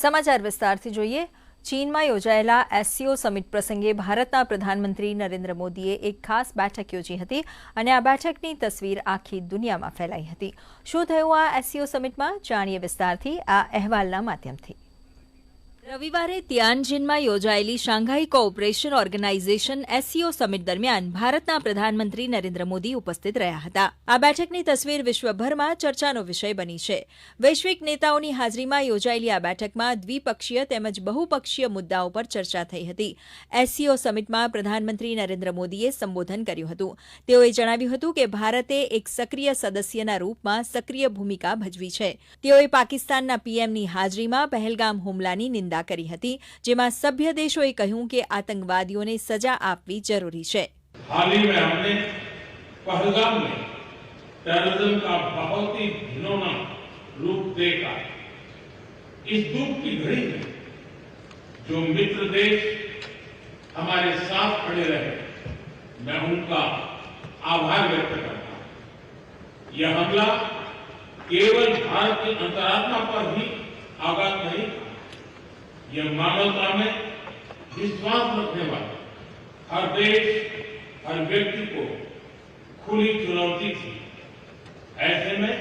સમાચાર વિસ્તારથી જોઈએ. ચીનમાં યોજાયેલા એસસીઓ સમિટ પ્રસંગે ભારતના પ્રધાનમંત્રી નરેન્દ્ર મોદીએ એક ખાસ બેઠક યોજી હતી અને આ બેઠકની તસવીર આખી દુનિયામાં ફેલાઈ હતી. શું થયું આ એસસીઓ સમિટમાં જાણીએ વિસ્તારથી આ અહેવાલના માધ્યમથી. રવિવારે તિયાનજિનમાં યોજાયેલી Shanghai cooperation organisation SCO summit દરમિયાન ભારતના પ્રધાનમંત્રી નરેન્દ્ર મોદી ઉપસ્થિત રહ્યા હતા. આ બેઠકની તસવીર વિશ્વભરમાં ચર્ચાનો વિષય બની છે. વૈશ્વિક નેતાઓની હાજરીમાં યોજાયેલી આ બેઠકમાં દ્વિપક્ષીય તેમજ બહુપક્ષીય મુદ્દાઓ પર ચર્ચા થઈ હતી. એસસીઓ સમિટમાં પ્રધાનમંત્રી નરેન્દ્ર મોદીએ સંબોધન કર્યું હતું. તેઓએ જણાવ્યું હતું કે ભારતે એક સક્રિય સદસ્યના રૂપમાં સક્રિય ભૂમિકા ભજવી છે. તેઓએ પાકિસ્તાનના પીએમની હાજરીમાં પહેલગામ હુમલાની નિંદા કરી હતી જેમાં સભ્ય દેશોએ કહ્યું કે આતંકવાદીઓને સજા આપવી જરૂરી છે हाल ही में हमने पहलगाम में टेररिज्म का बहुत ही घिनौना रूप देखा इस दुख की घड़ी में जो मित्र देश हमारे साथ खड़े रहे मैं उनका आभार व्यक्त करता हूं यह हमला केवल भारत की अंतरात्मा पर ही आघात नहीं था यह मानवता में विश्वास रखने वाले हर देश, हर व्यक्ति को खुली चुनौती थी। ऐसे में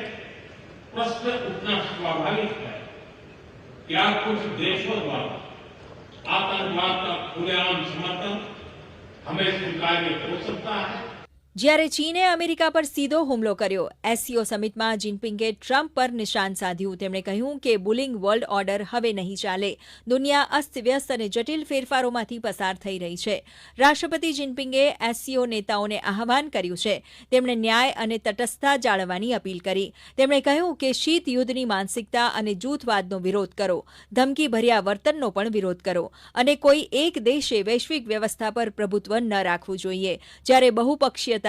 प्रश्न उठना स्वाभाविक है क्या कुछ देशों द्वारा आतंकवाद का खुलेआम समर्थन हमें स्वीकार्य हो सकता है। જ્યારે ચીને અમેરિકા પર સીધો હુમલો કર્યો, એસસીઓ સમિટમાં જિનપિંગે ટ્રમ્પ પર નિશાન સાધ્યું. તેમણે કહ્યું કે બુલિંગ વર્લ્ડ ઓર્ડર હવે નહીં ચાલે. દુનિયા અસ્તવ્યસ્ત અને જટિલ ફેરફારોમાંથી પસાર થઈ રહી છે. રાષ્ટ્રપતિ જિનપિંગે એસસીઓ નેતાઓને આહવાન કર્યું છે. તેમણે ન્યાય અને તટસ્થતા જાળવવાની અપીલ કરી. તેમણે કહ્યું કે શીત યુદ્ધની માનસિકતા અને જૂથવાદનો વિરોધ કરો. ધમકીભર્યા વર્તનનો પણ વિરોધ કરો. અને કોઈ એક દેશે વૈશ્વિક વ્યવસ્થા પર પ્રભુત્વ ન રાખવું જોઈએ. જ્યારે બહુપક્ષીયતા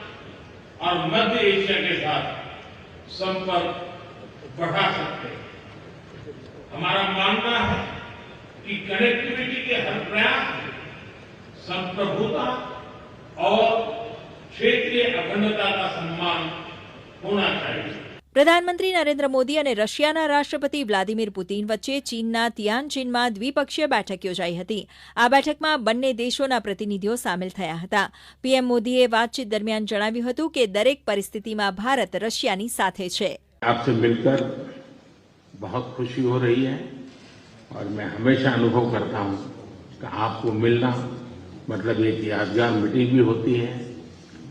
और मध्य एशिया के साथ संपर्क बढ़ा सकते हैं। हमारा मानना है कि कनेक्टिविटी के हर प्रयास में संप्रभुता और क्षेत्रीय अखंडता का सम्मान होना चाहिए। પ્રધાનમંત્રી નરેન્દ્ર મોદી અને રશિયાના રાષ્ટ્રપતિ વ્લાદિમીર પુતિન વચ્ચે ચીનના તિયાનજિનમાં દ્વિપક્ષીય બેઠક યોજાઈ હતી આ બેઠકમાં બંને દેશોના પ્રતિનિધિઓ સામેલ થયા હતા પીએમ મોદીએ વાતચીત દરમિયાન જણાવ્યું હતું કે દરેક પરિસ્થિતિમાં ભારત રશિયાની સાથે છે आपसे मिलकर बहुत खुशी हो रही है और मैं हमेशा अनुभव करता हूँ कि आपको मिलना मतलब एक यादगार मीटिंग भी होती है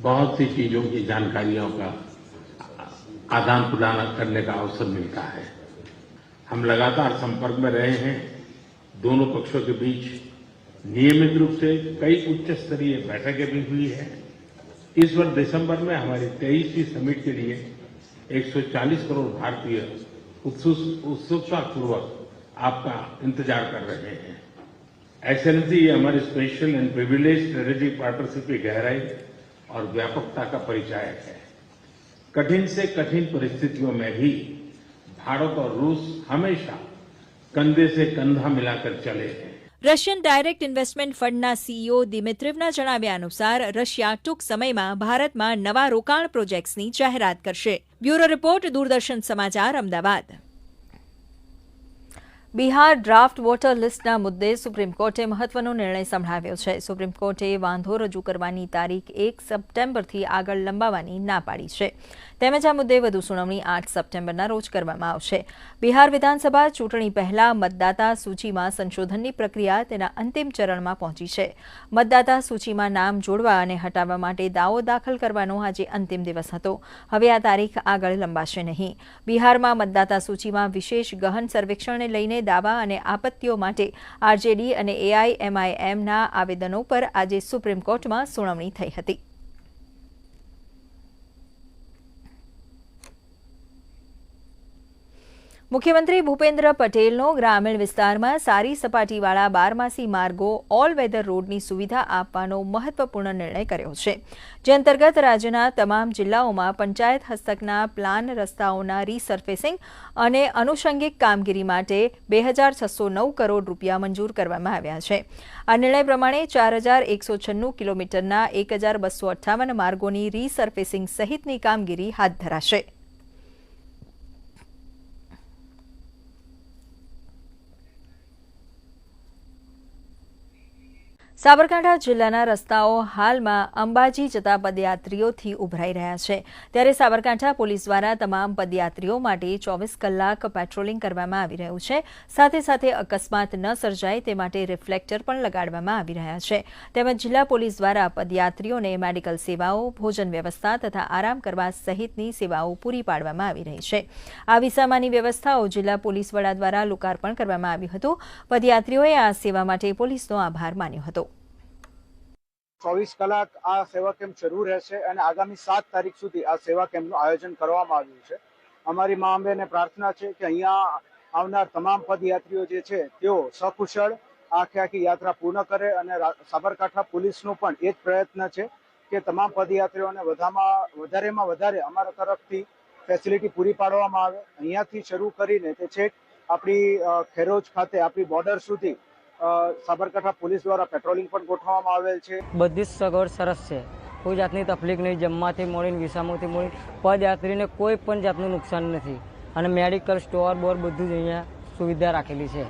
बहुत सी चीज़ों की जानकारियों का आदान प्रदान करने का अवसर मिलता है। हम लगातार संपर्क में रहे हैं। दोनों पक्षों के बीच नियमित रूप से कई उच्च स्तरीय बैठकें भी हुई है। इस वर्ष दिसंबर में हमारी तेईसवीं समिट के लिए 140 करोड़ भारतीय उत्सुकतापूर्वक आपका इंतज़ार कर रहे हैं। ये हमारी special and privilege strategic partnership की गहराई और व्यापकता का परिचायक है। कठिन से कठिन परिस्थितियों में भी भारत और रूस हमेशा कंधे से कंधा मिलाकर चले हैं રશિયન ડાયરેક્ટ ઇન્વેસ્ટમેન્ટ ફંડના સીઈઓ દિમિત્રિવના જણાવ્યા અનુસાર રશિયા ટૂંક સમયમાં ભારતમાં નવા રોકાણ પ્રોજેક્ટ્સની જાહેરાત કરશે બ્યુરો રિપોર્ટ દૂરદર્શન સમાચાર અમદાવાદ બિહાર ડ્રાફ્ટ વોટર લિસ્ટના મુદ્દે સુપ્રીમ કોર્ટે મહત્વનો નિર્ણય સંભળાવ્યો છે. સુપ્રીમ કોર્ટે વાંધો રજૂ કરવાની તારીખ એક સપ્ટેમ્બરથી આગળ લંબાવવાની ના પાડી છે. તેમજ આ મુદ્દે વધુ સુનાવણી આઠ સપ્ટેમ્બરના રોજ કરવામાં આવશે. બિહાર વિધાનસભા ચૂંટણી પહેલા મતદાતા સૂચિમાં સંશોધનની પ્રક્રિયા તેના અંતિમ ચરણમાં પહોંચી છે. મતદાતા સૂચિમાં નામ જોડવા અને હટાવવા માટે દાવો દાખલ કરવાનો આજે અંતિમ દિવસ હતો. હવે આ તારીખ આગળ લંબાશે નહીં. બિહારમાં મતદાતા સૂચિમાં વિશેષ ગહન સર્વેક્ષણને લઈને દાવા અને આપત્તિઓ માટે આરજેડી અને એઆઈએમઆઈએમના આવેદનો પર આજે સુપ્રીમ કોર્ટમાં સુનાવણી થઈ હતી. મુખ્યમંત્રી ભૂપેન્દ્ર પટેલનો ગ્રામીણ વિસ્તારમાં સારી સપાટીવાળા બારમાસી માર્ગો ઓલ વેધર રોડની સુવિધા આપવાનો મહત્વપૂર્ણ નિર્ણય કર્યો છે. જે અંતર્ગત રાજ્યના તમામ જિલ્લાઓમાં પંચાયત હસ્તકના પ્લાન રસ્તાઓના રીસર્ફેસિંગ અને આનુષંગિક કામગીરી માટે બે હજાર છસો નવ કરોડ રૂપિયા મંજૂર કરવામાં આવ્યા છે. આ નિર્ણય પ્રમાણે ચાર હજાર એકસો છન્નું કિલોમીટરના એક હજાર બસો અઠ્ઠાવન માર્ગોની રીસર્ફેસિંગ સહિતની કામગીરી હાથ ધરાશે. સાબરકાંઠા જિલ્લાના રસ્તાઓ હાલમાં અંબાજી જતા પદયાત્રીઓથી ઉભરાઈ રહ્યા છે. ત્યારે સાબરકાંઠા પોલીસ દ્વારા તમામ પદયાત્રીઓ માટે ચોવીસ કલાક પેટ્રોલિંગ કરવામાં આવી રહ્યું છે. સાથે સાથે અકસ્માત ન સર્જાય તે માટે રિફ્લેક્ટર પણ લગાડવામાં આવી રહ્યા છે. તેમજ જિલ્લા પોલીસ દ્વારા પદયાત્રીઓને મેડિકલ સેવાઓ, ભોજન વ્યવસ્થા તથા આરામ કરવા સહિતની સેવાઓ પૂરી પાડવામાં આવી રહી છે. આ વિસામાની વ્યવસ્થાઓ જિલ્લા પોલીસ વડા દ્વારા લોકાર્પણ કરવામાં આવ્યું હતું. પદયાત્રીઓએ આ સેવા માટે પોલીસનો આભાર માન્યો હતો. ચોવીસ કલાક આ સેવા કેમ્પ શરૂ રહેશે અને આગામી સાત તારીખ સુધી આ સેવા કેમ્પનું આયોજન કરવામાં આવ્યું છે. અમારી મા અંબેને પ્રાર્થના છે કે અહીંયા આવનાર તમામ પદયાત્રીઓ જે છે, તેઓ સકુશળ આખે આખી યાત્રા પૂર્ણ કરે અને સાબરકાંઠા પોલીસનો પણ એ જ પ્રયત્ન છે કે તમામ પદયાત્રીઓને વધામાં, વધારેમાં વધારે અમારા તરફથી ફેસિલિટી પૂરી પાડવામાં આવે. અહીંયાથી શરૂ કરીને તે છેક આપણી ખેરોજ ખાતે આપણી બોર્ડર સુધી સાબરકાંઠા પોલીસ દ્વારા પેટ્રોલિંગ પણ ગોઠવવામાં આવેલ છે. બધી જ સગવડ સરસ છે. કોઈ જાતની તકલીફ નહીં, જમવાથી મળીને વિસામોથી મળી પદયાત્રીને કોઈ પણ જાતનું નુકસાન નથી. અને મેડિકલ સ્ટોર બોર બધું જ અહીંયા સુવિધા રાખેલી છે.